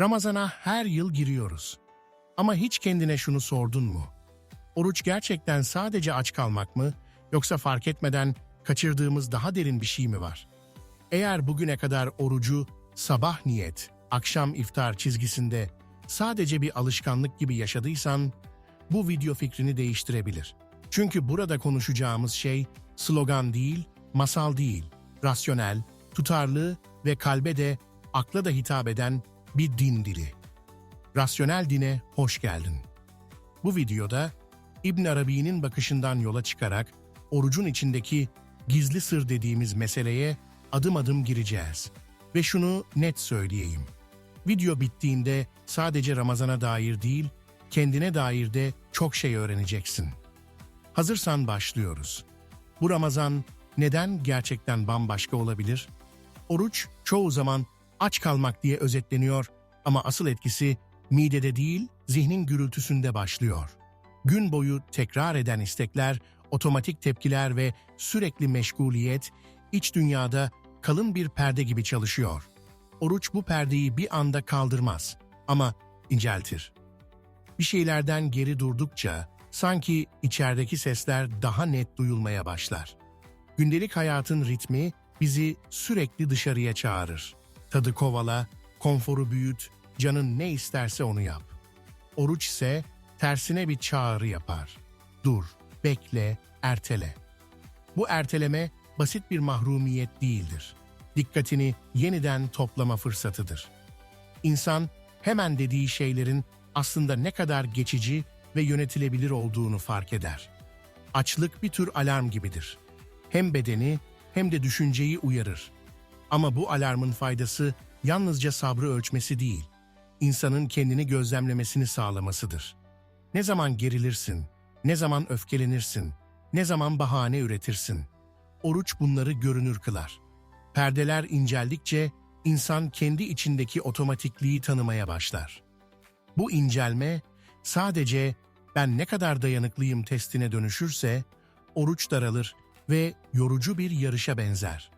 Ramazana her yıl giriyoruz. Ama hiç kendine şunu sordun mu? Oruç gerçekten sadece aç kalmak mı yoksa fark etmeden kaçırdığımız daha derin bir şey mi var? Eğer bugüne kadar orucu sabah niyet, akşam iftar çizgisinde sadece bir alışkanlık gibi yaşadıysan bu video fikrini değiştirebilir. Çünkü burada konuşacağımız şey slogan değil, masal değil, rasyonel, tutarlı ve kalbe de akla da hitap eden bir din dili. Rasyonel dine hoş geldin. Bu videoda İbn Arabi'nin bakışından yola çıkarak orucun içindeki gizli sır dediğimiz meseleye adım adım gireceğiz. Ve şunu net söyleyeyim. Video bittiğinde sadece Ramazan'a dair değil, kendine dair de çok şey öğreneceksin. Hazırsan başlıyoruz. Bu Ramazan neden gerçekten bambaşka olabilir? Oruç çoğu zaman aç kalmak diye özetleniyor ama asıl etkisi midede değil, zihnin gürültüsünde başlıyor. Gün boyu tekrar eden istekler, otomatik tepkiler ve sürekli meşguliyet iç dünyada kalın bir perde gibi çalışıyor. Oruç bu perdeyi bir anda kaldırmaz ama inceltir. Bir şeylerden geri durdukça sanki içerideki sesler daha net duyulmaya başlar. Gündelik hayatın ritmi bizi sürekli dışarıya çağırır. Tadı kovala, konforu büyüt, canın ne isterse onu yap. Oruç ise tersine bir çağrı yapar. Dur, bekle, ertele. Bu erteleme basit bir mahrumiyet değildir. Dikkatini yeniden toplama fırsatıdır. İnsan hemen dediği şeylerin aslında ne kadar geçici ve yönetilebilir olduğunu fark eder. Açlık bir tür alarm gibidir. Hem bedeni hem de düşünceyi uyarır. Ama bu alarmın faydası yalnızca sabrı ölçmesi değil, insanın kendini gözlemlemesini sağlamasıdır. Ne zaman gerilirsin, ne zaman öfkelenirsin, ne zaman bahane üretirsin. Oruç bunları görünür kılar. Perdeler inceldikçe insan kendi içindeki otomatikliği tanımaya başlar. Bu incelme sadece ben ne kadar dayanıklıyım testine dönüşürse oruç daralır ve yorucu bir yarışa benzer.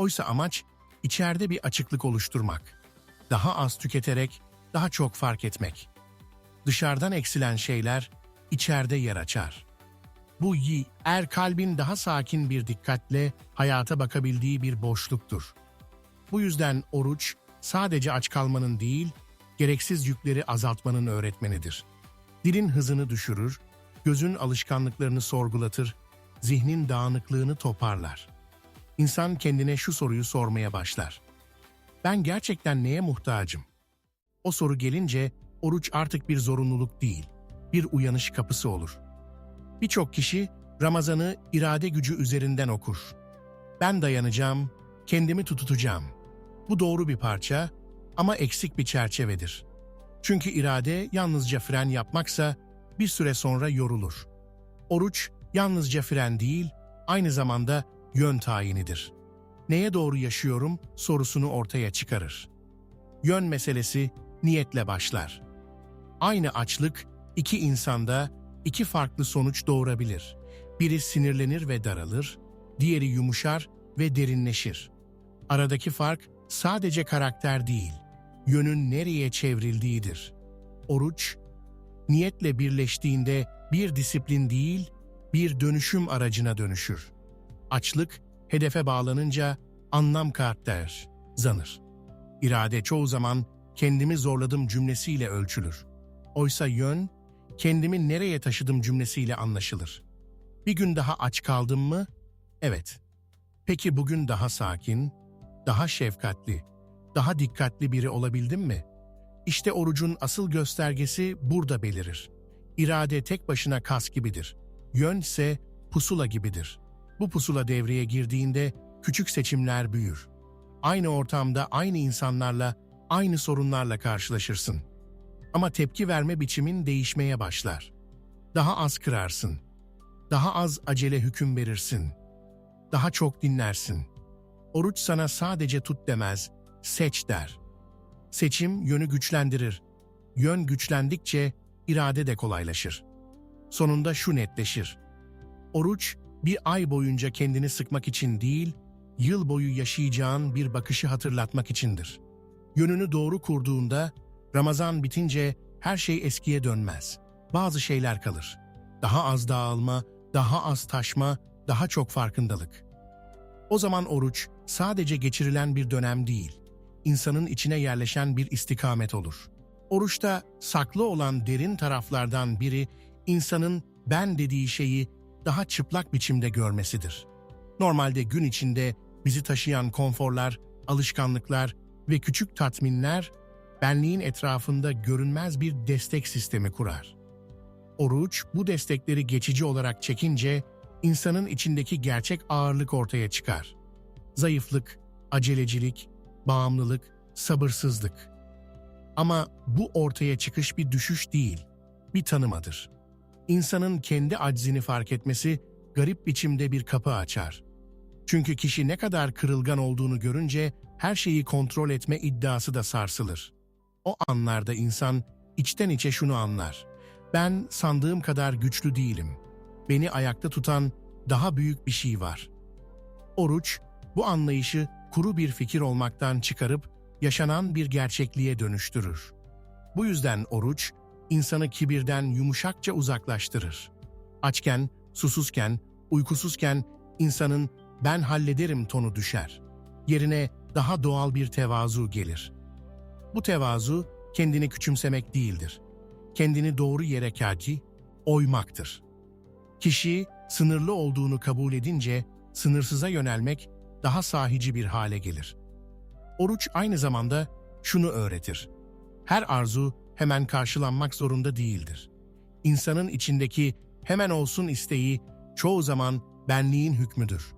Oysa amaç içeride bir açıklık oluşturmak. Daha az tüketerek daha çok fark etmek. Dışarıdan eksilen şeyler içeride yer açar. Bu yi, er kalbin daha sakin bir dikkatle hayata bakabildiği bir boşluktur. Bu yüzden oruç sadece aç kalmanın değil, gereksiz yükleri azaltmanın öğretmenidir. Dilin hızını düşürür, gözün alışkanlıklarını sorgulatır, zihnin dağınıklığını toparlar. İnsan kendine şu soruyu sormaya başlar. Ben gerçekten neye muhtacım? O soru gelince oruç artık bir zorunluluk değil, bir uyanış kapısı olur. Birçok kişi Ramazan'ı irade gücü üzerinden okur. Ben dayanacağım, kendimi tutacağım. Bu doğru bir parça ama eksik bir çerçevedir. Çünkü irade yalnızca fren yapmaksa bir süre sonra yorulur. Oruç yalnızca fren değil, aynı zamanda yön tayinidir. Neye doğru yaşıyorum sorusunu ortaya çıkarır. Yön meselesi niyetle başlar. Aynı açlık iki insanda iki farklı sonuç doğurabilir. Biri sinirlenir ve daralır, diğeri yumuşar ve derinleşir. Aradaki fark sadece karakter değil, yönün nereye çevrildiğidir. Oruç, niyetle birleştiğinde bir disiplin değil, bir dönüşüm aracına dönüşür. Açlık, hedefe bağlanınca anlam karakter, zanır. İrade çoğu zaman kendimi zorladım cümlesiyle ölçülür. Oysa yön, kendimi nereye taşıdım cümlesiyle anlaşılır. Bir gün daha aç kaldım mı? Evet. Peki bugün daha sakin, daha şefkatli, daha dikkatli biri olabildim mi? İşte orucun asıl göstergesi burada belirir. İrade tek başına kas gibidir. Yön ise pusula gibidir. Bu pusula devreye girdiğinde küçük seçimler büyür. Aynı ortamda aynı insanlarla, aynı sorunlarla karşılaşırsın. Ama tepki verme biçimin değişmeye başlar. Daha az kırarsın. Daha az acele hüküm verirsin. Daha çok dinlersin. Oruç sana sadece tut demez, seç der. Seçim yönü güçlendirir. Yön güçlendikçe irade de kolaylaşır. Sonunda şu netleşir. Oruç bir ay boyunca kendini sıkmak için değil, yıl boyu yaşayacağın bir bakışı hatırlatmak içindir. yönünü doğru kurduğunda Ramazan bitince her şey eskiye dönmez. Bazı şeyler kalır. Daha az dağılma, daha az taşma, daha çok farkındalık. O zaman oruç sadece geçirilen bir dönem değil, insanın içine yerleşen bir istikamet olur. Oruçta saklı olan derin taraflardan biri insanın ben dediği şeyi daha çıplak biçimde görmesidir. Normalde gün içinde bizi taşıyan konforlar, alışkanlıklar ve küçük tatminler benliğin etrafında görünmez bir destek sistemi kurar. Oruç bu destekleri geçici olarak çekince insanın içindeki gerçek ağırlık ortaya çıkar. Zayıflık, acelecilik, bağımlılık, sabırsızlık. Ama bu ortaya çıkış bir düşüş değil, bir tanımadır. İnsanın kendi aczini fark etmesi garip biçimde bir kapı açar. Çünkü kişi ne kadar kırılgan olduğunu görünce her şeyi kontrol etme iddiası da sarsılır. O anlarda insan içten içe şunu anlar. Ben sandığım kadar güçlü değilim. Beni ayakta tutan daha büyük bir şey var. Oruç, bu anlayışı kuru bir fikir olmaktan çıkarıp yaşanan bir gerçekliğe dönüştürür. Bu yüzden oruç, insanı kibirden yumuşakça uzaklaştırır. Açken, susuzken, uykusuzken insanın ben hallederim tonu düşer. Yerine daha doğal bir tevazu gelir. Bu tevazu kendini küçümsemek değildir. Kendini doğru yere kaki, oymaktır. Kişi sınırlı olduğunu kabul edince sınırsıza yönelmek daha sahici bir hale gelir. Oruç aynı zamanda şunu öğretir. Her arzu hemen karşılanmak zorunda değildir. İnsanın içindeki hemen olsun isteği çoğu zaman benliğin hükmüdür.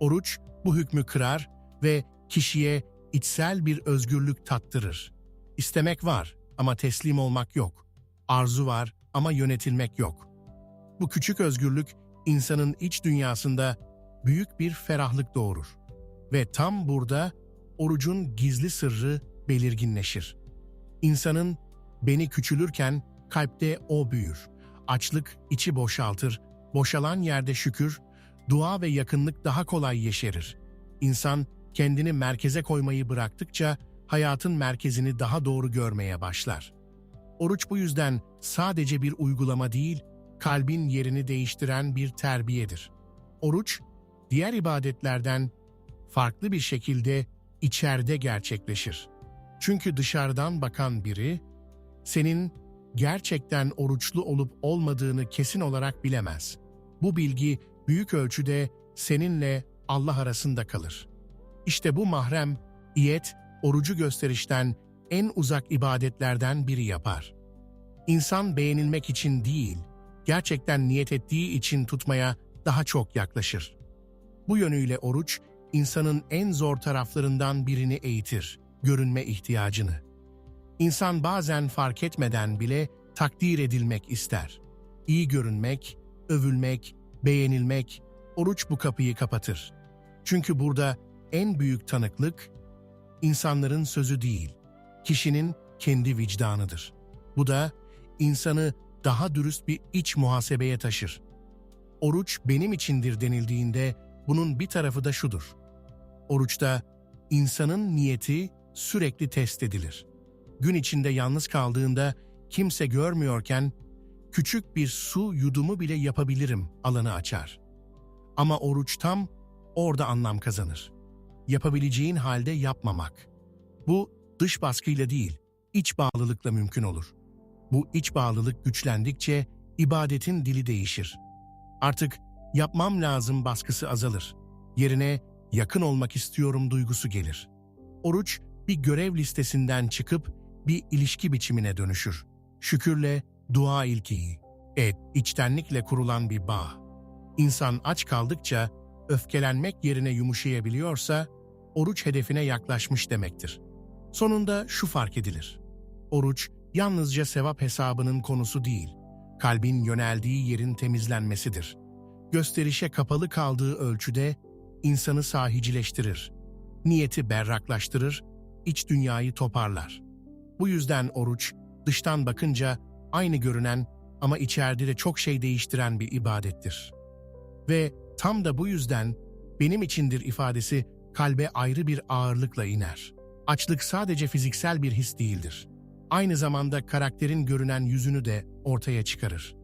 Oruç bu hükmü kırar ve kişiye içsel bir özgürlük tattırır. İstemek var ama teslim olmak yok. Arzu var ama yönetilmek yok. Bu küçük özgürlük insanın iç dünyasında büyük bir ferahlık doğurur. Ve tam burada orucun gizli sırrı belirginleşir. İnsanın beni küçülürken kalpte o büyür. Açlık içi boşaltır, boşalan yerde şükür, dua ve yakınlık daha kolay yeşerir. İnsan kendini merkeze koymayı bıraktıkça hayatın merkezini daha doğru görmeye başlar. Oruç bu yüzden sadece bir uygulama değil, kalbin yerini değiştiren bir terbiyedir. Oruç, diğer ibadetlerden farklı bir şekilde içeride gerçekleşir. Çünkü dışarıdan bakan biri, senin gerçekten oruçlu olup olmadığını kesin olarak bilemez. Bu bilgi büyük ölçüde seninle Allah arasında kalır. İşte bu mahrem, iyet, orucu gösterişten en uzak ibadetlerden biri yapar. İnsan beğenilmek için değil, gerçekten niyet ettiği için tutmaya daha çok yaklaşır. Bu yönüyle oruç, insanın en zor taraflarından birini eğitir, görünme ihtiyacını. İnsan bazen fark etmeden bile takdir edilmek ister. İyi görünmek, övülmek, beğenilmek, oruç bu kapıyı kapatır. Çünkü burada en büyük tanıklık, insanların sözü değil, kişinin kendi vicdanıdır. Bu da insanı daha dürüst bir iç muhasebeye taşır. Oruç benim içindir denildiğinde bunun bir tarafı da şudur. Oruçta insanın niyeti sürekli test edilir. Gün içinde yalnız kaldığında kimse görmüyorken küçük bir su yudumu bile yapabilirim alanı açar. Ama oruç tam orada anlam kazanır. Yapabileceğin halde yapmamak. Bu dış baskıyla değil, iç bağlılıkla mümkün olur. Bu iç bağlılık güçlendikçe ibadetin dili değişir. Artık yapmam lazım baskısı azalır. Yerine yakın olmak istiyorum duygusu gelir. Oruç bir görev listesinden çıkıp bir ilişki biçimine dönüşür. Şükürle dua ilkeyi, et, içtenlikle kurulan bir bağ. İnsan aç kaldıkça öfkelenmek yerine yumuşayabiliyorsa oruç hedefine yaklaşmış demektir. Sonunda şu fark edilir. Oruç yalnızca sevap hesabının konusu değil, kalbin yöneldiği yerin temizlenmesidir. Gösterişe kapalı kaldığı ölçüde insanı sahicileştirir, niyeti berraklaştırır, iç dünyayı toparlar. Bu yüzden oruç, dıştan bakınca aynı görünen ama içeride de çok şey değiştiren bir ibadettir. Ve tam da bu yüzden benim içindir ifadesi kalbe ayrı bir ağırlıkla iner. Açlık sadece fiziksel bir his değildir. Aynı zamanda karakterin görünen yüzünü de ortaya çıkarır.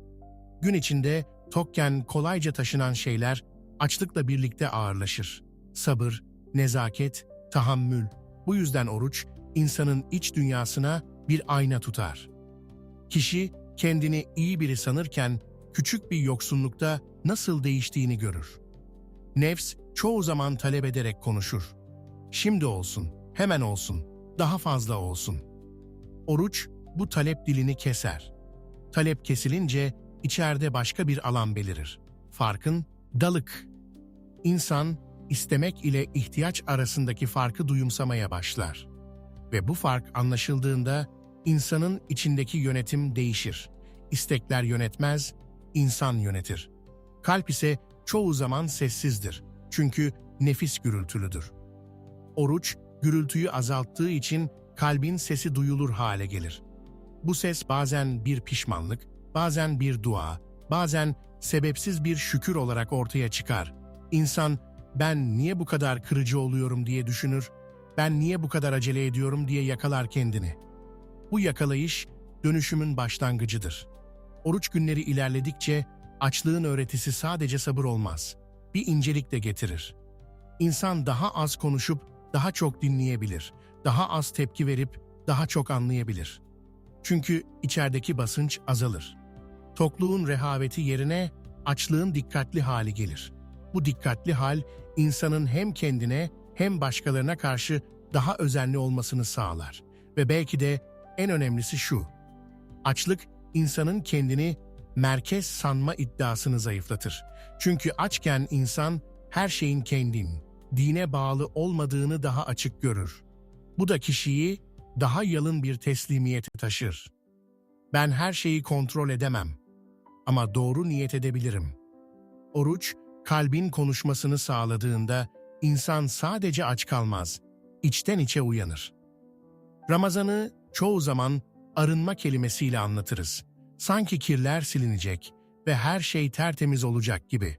Gün içinde tokken kolayca taşınan şeyler açlıkla birlikte ağırlaşır. Sabır, nezaket, tahammül. Bu yüzden oruç insanın iç dünyasına bir ayna tutar. Kişi kendini iyi biri sanırken küçük bir yoksunlukta nasıl değiştiğini görür. Nefs çoğu zaman talep ederek konuşur. Şimdi olsun, hemen olsun, daha fazla olsun. Oruç bu talep dilini keser. Talep kesilince içeride başka bir alan belirir. Farkın dalık. İnsan istemek ile ihtiyaç arasındaki farkı duyumsamaya başlar. Ve bu fark anlaşıldığında insanın içindeki yönetim değişir. İstekler yönetmez, insan yönetir. Kalp ise çoğu zaman sessizdir. Çünkü nefis gürültülüdür. Oruç, gürültüyü azalttığı için kalbin sesi duyulur hale gelir. Bu ses bazen bir pişmanlık, bazen bir dua, bazen sebepsiz bir şükür olarak ortaya çıkar. İnsan, ben niye bu kadar kırıcı oluyorum diye düşünür, ben niye bu kadar acele ediyorum diye yakalar kendini. Bu yakalayış, dönüşümün başlangıcıdır. Oruç günleri ilerledikçe açlığın öğretisi sadece sabır olmaz, bir incelik de getirir. İnsan daha az konuşup daha çok dinleyebilir, daha az tepki verip daha çok anlayabilir. Çünkü içerideki basınç azalır. Tokluğun rehaveti yerine açlığın dikkatli hali gelir. Bu dikkatli hal insanın hem kendine hem başkalarına karşı daha özenli olmasını sağlar. Ve belki de en önemlisi şu. Açlık insanın kendini merkez sanma iddiasını zayıflatır. Çünkü açken insan her şeyin kendin, dine bağlı olmadığını daha açık görür. Bu da kişiyi daha yalın bir teslimiyete taşır. Ben her şeyi kontrol edemem ama doğru niyet edebilirim. Oruç, kalbin konuşmasını sağladığında insan sadece aç kalmaz, içten içe uyanır. Ramazanı çoğu zaman arınma kelimesiyle anlatırız. Sanki kirler silinecek ve her şey tertemiz olacak gibi.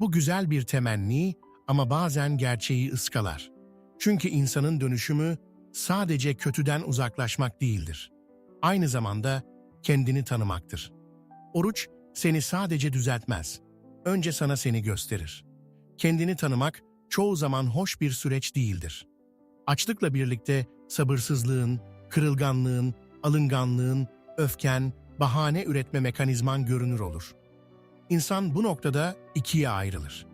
Bu güzel bir temenni ama bazen gerçeği ıskalar. Çünkü insanın dönüşümü sadece kötüden uzaklaşmak değildir. Aynı zamanda kendini tanımaktır. Oruç seni sadece düzeltmez. Önce sana seni gösterir. Kendini tanımak çoğu zaman hoş bir süreç değildir. Açlıkla birlikte sabırsızlığın, kırılganlığın, alınganlığın, öfken, bahane üretme mekanizman görünür olur. İnsan bu noktada ikiye ayrılır.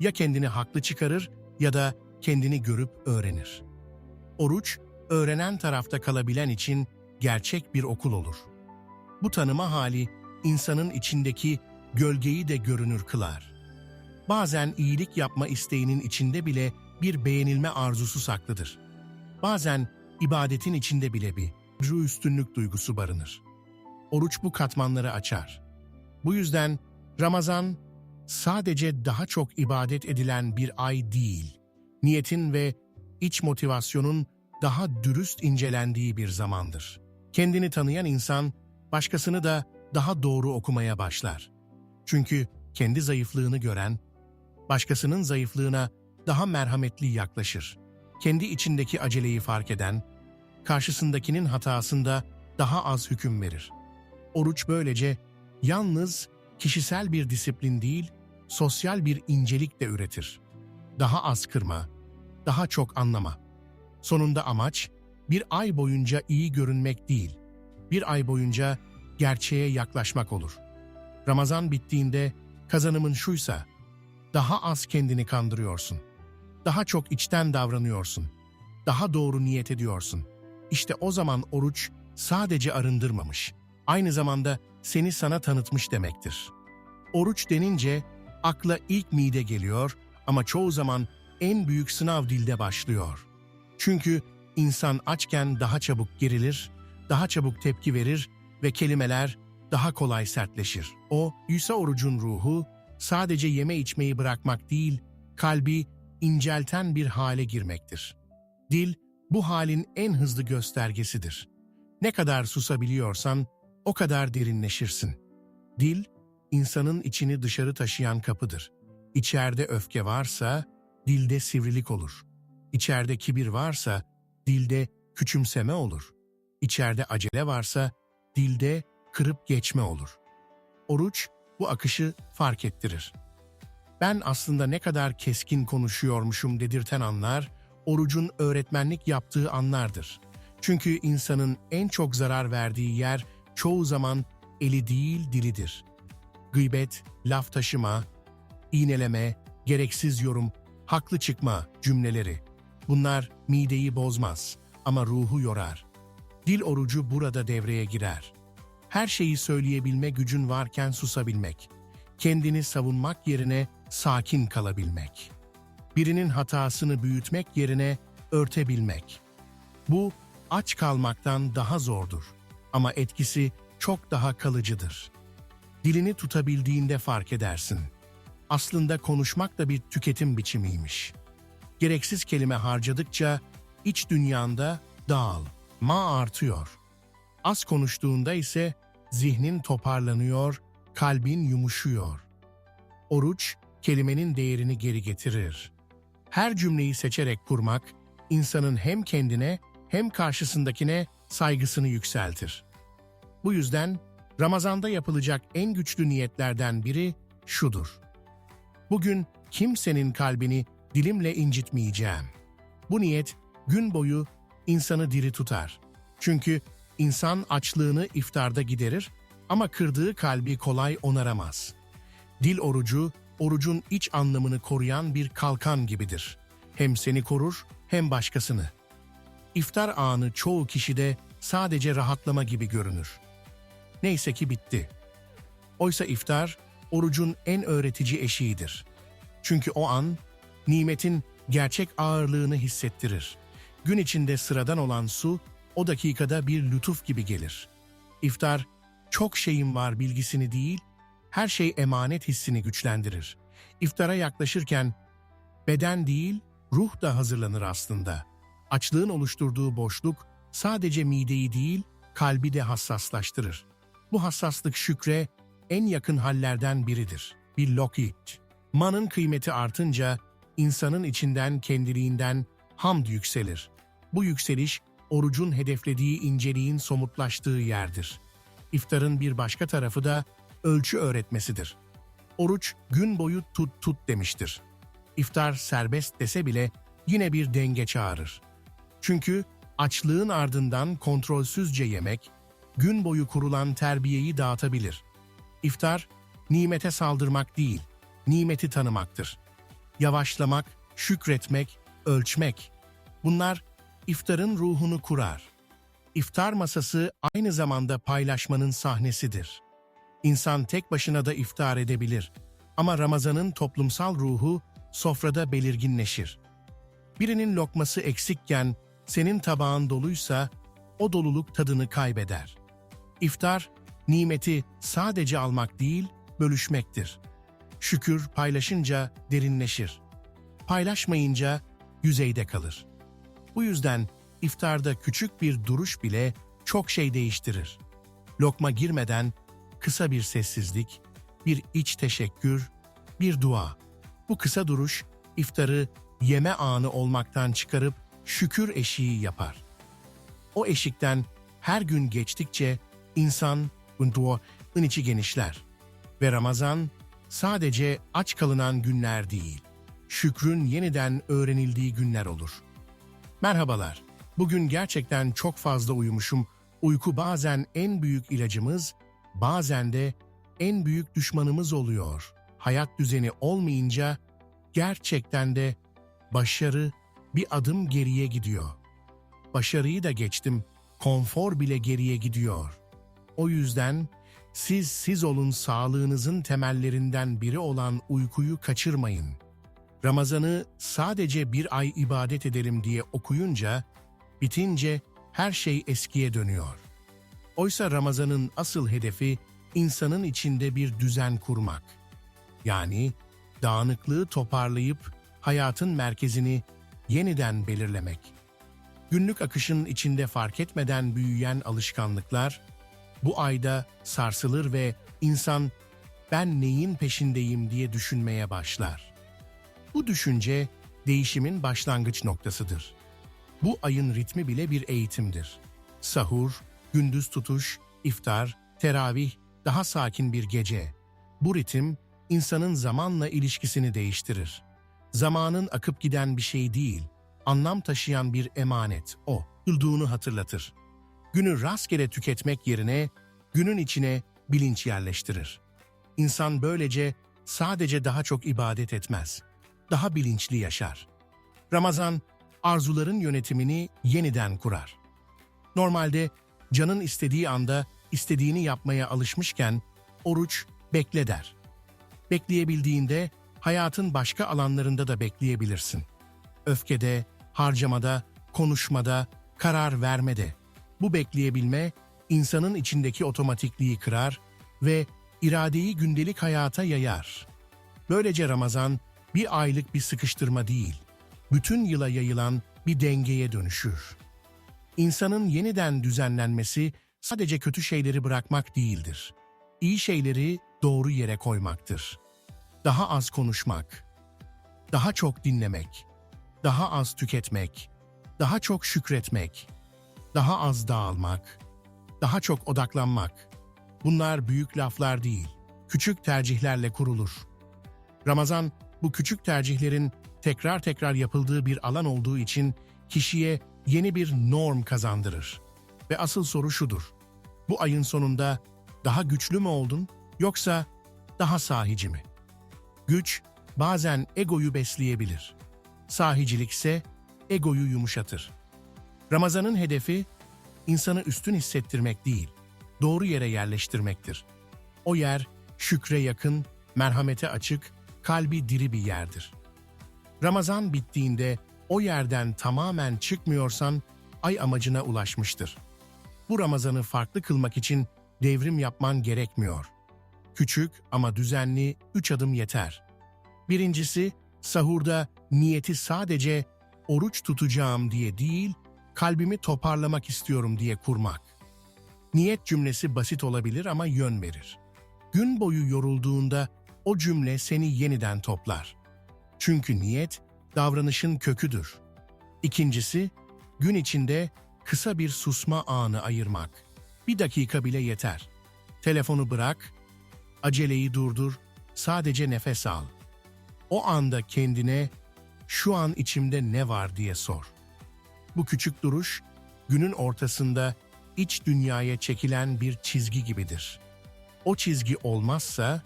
Ya kendini haklı çıkarır ya da kendini görüp öğrenir. Oruç, öğrenen tarafta kalabilen için gerçek bir okul olur. Bu tanıma hali insanın içindeki gölgeyi de görünür kılar. Bazen iyilik yapma isteğinin içinde bile bir beğenilme arzusu saklıdır. Bazen ibadetin içinde bile bir ruh üstünlük duygusu barınır. Oruç bu katmanları açar. Bu yüzden Ramazan sadece daha çok ibadet edilen bir ay değil, niyetin ve iç motivasyonun daha dürüst incelendiği bir zamandır. Kendini tanıyan insan, başkasını da daha doğru okumaya başlar. Çünkü kendi zayıflığını gören, başkasının zayıflığına daha merhametli yaklaşır. Kendi içindeki aceleyi fark eden, karşısındakinin hatasında daha az hüküm verir. Oruç böylece yalnız kişisel bir disiplin değil, sosyal bir incelik de üretir. Daha az kırma, daha çok anlama. Sonunda amaç bir ay boyunca iyi görünmek değil, bir ay boyunca gerçeğe yaklaşmak olur. Ramazan bittiğinde kazanımın şuysa, daha az kendini kandırıyorsun. Daha çok içten davranıyorsun. Daha doğru niyet ediyorsun. İşte o zaman oruç sadece arındırmamış, aynı zamanda seni sana tanıtmış demektir. Oruç denince akla ilk mide geliyor ama çoğu zaman en büyük sınav dilde başlıyor. Çünkü insan açken daha çabuk gerilir, daha çabuk tepki verir ve kelimeler daha kolay sertleşir. O, İsa orucun ruhu sadece yeme içmeyi bırakmak değil, kalbi incelten bir hale girmektir. Dil, bu halin en hızlı göstergesidir. Ne kadar susabiliyorsan, o kadar derinleşirsin. Dil, insanın içini dışarı taşıyan kapıdır. İçeride öfke varsa, dilde sivrilik olur. İçeride kibir varsa, dilde küçümseme olur. İçeride acele varsa dilde kırıp geçme olur. Oruç bu akışı fark ettirir. Ben aslında ne kadar keskin konuşuyormuşum dedirten anlar, orucun öğretmenlik yaptığı anlardır. Çünkü insanın en çok zarar verdiği yer çoğu zaman eli değil dilidir. Gıybet, laf taşıma, iğneleme, gereksiz yorum, haklı çıkma cümleleri. Bunlar mideyi bozmaz ama ruhu yorar. Dil orucu burada devreye girer. Her şeyi söyleyebilme gücün varken susabilmek. Kendini savunmak yerine sakin kalabilmek. Birinin hatasını büyütmek yerine örtebilmek. Bu aç kalmaktan daha zordur ama etkisi çok daha kalıcıdır. Dilini tutabildiğinde fark edersin. Aslında konuşmak da bir tüketim biçimiymiş. Gereksiz kelime harcadıkça iç dünyanda dağıl, ma artıyor. Az konuştuğunda ise zihnin toparlanıyor, kalbin yumuşuyor. Oruç, kelimenin değerini geri getirir. Her cümleyi seçerek kurmak, insanın hem kendine hem karşısındakine saygısını yükseltir. Bu yüzden Ramazan'da yapılacak en güçlü niyetlerden biri şudur. Bugün kimsenin kalbini dilimle incitmeyeceğim. Bu niyet gün boyu insanı diri tutar. Çünkü insan açlığını iftarda giderir ama kırdığı kalbi kolay onaramaz. Dil orucu, orucun iç anlamını koruyan bir kalkan gibidir. Hem seni korur hem başkasını. İftar anı çoğu kişide sadece rahatlama gibi görünür. Neyse ki bitti. Oysa iftar, orucun en öğretici eşiğidir. Çünkü o an, nimetin gerçek ağırlığını hissettirir. Gün içinde sıradan olan su, o dakikada bir lütuf gibi gelir. İftar, çok şeyim var bilgisini değil, her şey emanet hissini güçlendirir. İftara yaklaşırken, beden değil, ruh da hazırlanır aslında. Açlığın oluşturduğu boşluk, sadece mideyi değil, kalbi de hassaslaştırır. Bu hassaslık şükre en yakın hallerden biridir. Bir lokit. Manın kıymeti artınca insanın içinden kendiliğinden hamd yükselir. Bu yükseliş orucun hedeflediği inceliğin somutlaştığı yerdir. İftarın bir başka tarafı da ölçü öğretmesidir. Oruç gün boyu tut tut demiştir. İftar serbest dese bile yine bir denge çağırır. Çünkü açlığın ardından kontrolsüzce yemek, gün boyu kurulan terbiyeyi dağıtabilir. İftar, nimete saldırmak değil, nimeti tanımaktır. Yavaşlamak, şükretmek, ölçmek. Bunlar iftarın ruhunu kurar. İftar masası aynı zamanda paylaşmanın sahnesidir. İnsan tek başına da iftar edebilir ama Ramazan'ın toplumsal ruhu sofrada belirginleşir. Birinin lokması eksikken senin tabağın doluysa o doluluk tadını kaybeder. İftar, nimeti sadece almak değil, bölüşmektir. Şükür paylaşınca derinleşir. Paylaşmayınca yüzeyde kalır. Bu yüzden iftarda küçük bir duruş bile çok şey değiştirir. Lokma girmeden kısa bir sessizlik, bir iç teşekkür, bir dua. Bu kısa duruş iftarı yeme anı olmaktan çıkarıp şükür eşiği yapar. O eşikten her gün geçtikçe insan untuo içi genişler ve Ramazan sadece aç kalınan günler değil, şükrün yeniden öğrenildiği günler olur. Merhabalar. Bugün gerçekten çok fazla uyumuşum. Uyku bazen en büyük ilacımız, bazen de en büyük düşmanımız oluyor. Hayat düzeni olmayınca gerçekten de başarı bir adım geriye gidiyor. Başarıyı da geçtim, konfor bile geriye gidiyor. O yüzden siz siz olun sağlığınızın temellerinden biri olan uykuyu kaçırmayın. Ramazan'ı sadece bir ay ibadet ederim diye okuyunca, bitince her şey eskiye dönüyor. Oysa Ramazan'ın asıl hedefi insanın içinde bir düzen kurmak. Yani dağınıklığı toparlayıp hayatın merkezini yeniden belirlemek. Günlük akışın içinde fark etmeden büyüyen alışkanlıklar, bu ayda sarsılır ve insan ben neyin peşindeyim diye düşünmeye başlar. Bu düşünce değişimin başlangıç noktasıdır. Bu ayın ritmi bile bir eğitimdir. Sahur, gündüz tutuş, iftar, teravih, daha sakin bir gece. Bu ritim insanın zamanla ilişkisini değiştirir. Zamanın akıp giden bir şey değil, anlam taşıyan bir emanet o. Yılduğunu hatırlatır. Günü rastgele tüketmek yerine günün içine bilinç yerleştirir. İnsan böylece sadece daha çok ibadet etmez, daha bilinçli yaşar. Ramazan, arzuların yönetimini yeniden kurar. Normalde canın istediği anda istediğini yapmaya alışmışken oruç bekle der. Bekleyebildiğinde hayatın başka alanlarında da bekleyebilirsin. Öfkede, harcamada, konuşmada, karar vermede. Bu bekleyebilme insanın içindeki otomatikliği kırar ve iradeyi gündelik hayata yayar. Böylece Ramazan bir aylık bir sıkıştırma değil, bütün yıla yayılan bir dengeye dönüşür. İnsanın yeniden düzenlenmesi sadece kötü şeyleri bırakmak değildir. İyi şeyleri doğru yere koymaktır. Daha az konuşmak, daha çok dinlemek, daha az tüketmek, daha çok şükretmek, daha az dağılmak, daha çok odaklanmak. Bunlar büyük laflar değil, küçük tercihlerle kurulur. Ramazan, bu küçük tercihlerin tekrar tekrar yapıldığı bir alan olduğu için kişiye yeni bir norm kazandırır. Ve asıl soru şudur. Bu ayın sonunda daha güçlü mü oldun yoksa daha sahici mi? Güç bazen egoyu besleyebilir. Sahicilik ise egoyu yumuşatır. Ramazanın hedefi insanı üstün hissettirmek değil, doğru yere yerleştirmektir. O yer şükre yakın, merhamete açık, kalbi diri bir yerdir. Ramazan bittiğinde o yerden tamamen çıkmıyorsan ay amacına ulaşmıştır. Bu Ramazan'ı farklı kılmak için devrim yapman gerekmiyor. Küçük ama düzenli üç adım yeter. Birincisi, sahurda niyeti sadece oruç tutacağım diye değil, kalbimi toparlamak istiyorum diye kurmak. Niyet cümlesi basit olabilir ama yön verir. Gün boyu yorulduğunda o cümle seni yeniden toplar. Çünkü niyet davranışın köküdür. İkincisi, gün içinde kısa bir susma anı ayırmak. Bir dakika bile yeter. Telefonu bırak, aceleyi durdur, sadece nefes al. O anda kendine şu an içimde ne var diye sor. Bu küçük duruş, günün ortasında iç dünyaya çekilen bir çizgi gibidir. O çizgi olmazsa,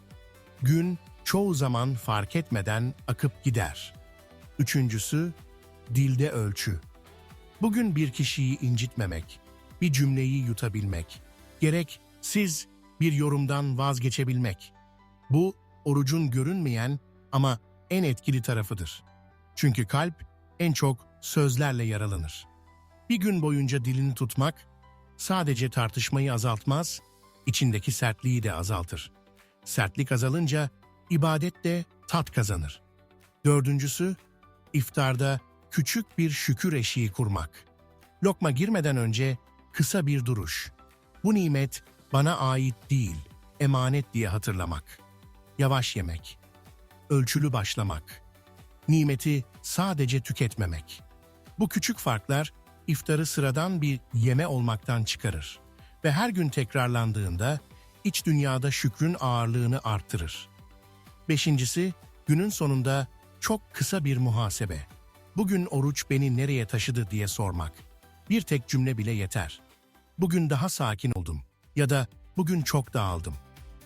gün çoğu zaman fark etmeden akıp gider. Üçüncüsü, dilde ölçü. Bugün bir kişiyi incitmemek, bir cümleyi yutabilmek, gerek siz bir yorumdan vazgeçebilmek. Bu, orucun görünmeyen ama en etkili tarafıdır. Çünkü kalp en çok sözlerle yaralanır. Bir gün boyunca dilini tutmak, sadece tartışmayı azaltmaz, içindeki sertliği de azaltır. Sertlik azalınca ibadet de tat kazanır. Dördüncüsü, iftarda küçük bir şükür eşiği kurmak. Lokma girmeden önce kısa bir duruş. Bu nimet bana ait değil, emanet diye hatırlamak. Yavaş yemek. Ölçülü başlamak. Nimeti sadece tüketmemek. Bu küçük farklar iftarı sıradan bir yeme olmaktan çıkarır ve her gün tekrarlandığında iç dünyada şükrün ağırlığını arttırır. Beşincisi, günün sonunda çok kısa bir muhasebe. Bugün oruç beni nereye taşıdı diye sormak. Bir tek cümle bile yeter. Bugün daha sakin oldum ya da bugün çok dağıldım.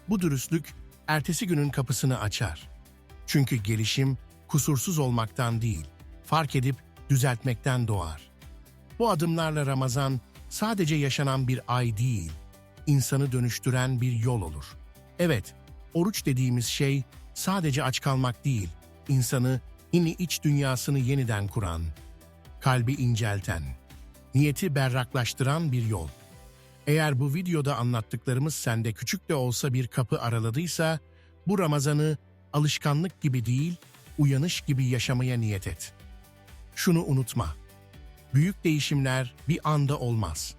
Bu dürüstlük ertesi günün kapısını açar. Çünkü gelişim kusursuz olmaktan değil, fark edip düzeltmekten doğar. Bu adımlarla Ramazan sadece yaşanan bir ay değil, insanı dönüştüren bir yol olur. Evet, oruç dediğimiz şey sadece aç kalmak değil, insanı, yine iç dünyasını yeniden kuran, kalbi incelten, niyeti berraklaştıran bir yol. Eğer bu videoda anlattıklarımız sende küçük de olsa bir kapı araladıysa, bu Ramazan'ı alışkanlık gibi değil, uyanış gibi yaşamaya niyet et. Şunu unutma. Büyük değişimler bir anda olmaz.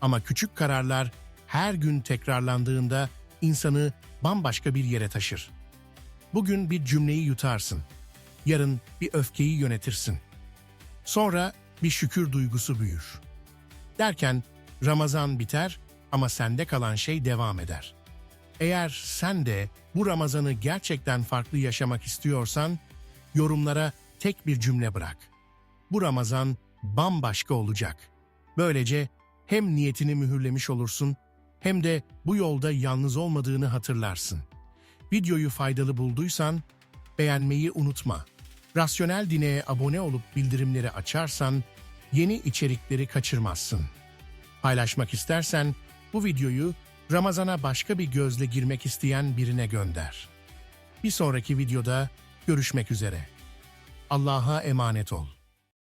Ama küçük kararlar her gün tekrarlandığında insanı bambaşka bir yere taşır. Bugün bir cümleyi yutarsın. Yarın bir öfkeyi yönetirsin. Sonra bir şükür duygusu büyür. Derken Ramazan biter ama sende kalan şey devam eder. Eğer sen de bu Ramazan'ı gerçekten farklı yaşamak istiyorsan, yorumlara tek bir cümle bırak. Bu Ramazan bambaşka olacak. Böylece hem niyetini mühürlemiş olursun, hem de bu yolda yalnız olmadığını hatırlarsın. Videoyu faydalı bulduysan, beğenmeyi unutma. Rasyonel Dine'ye abone olup bildirimleri açarsan, yeni içerikleri kaçırmazsın. Paylaşmak istersen, bu videoyu Ramazan'a başka bir gözle girmek isteyen birine gönder. Bir sonraki videoda görüşmek üzere. Allah'a emanet ol.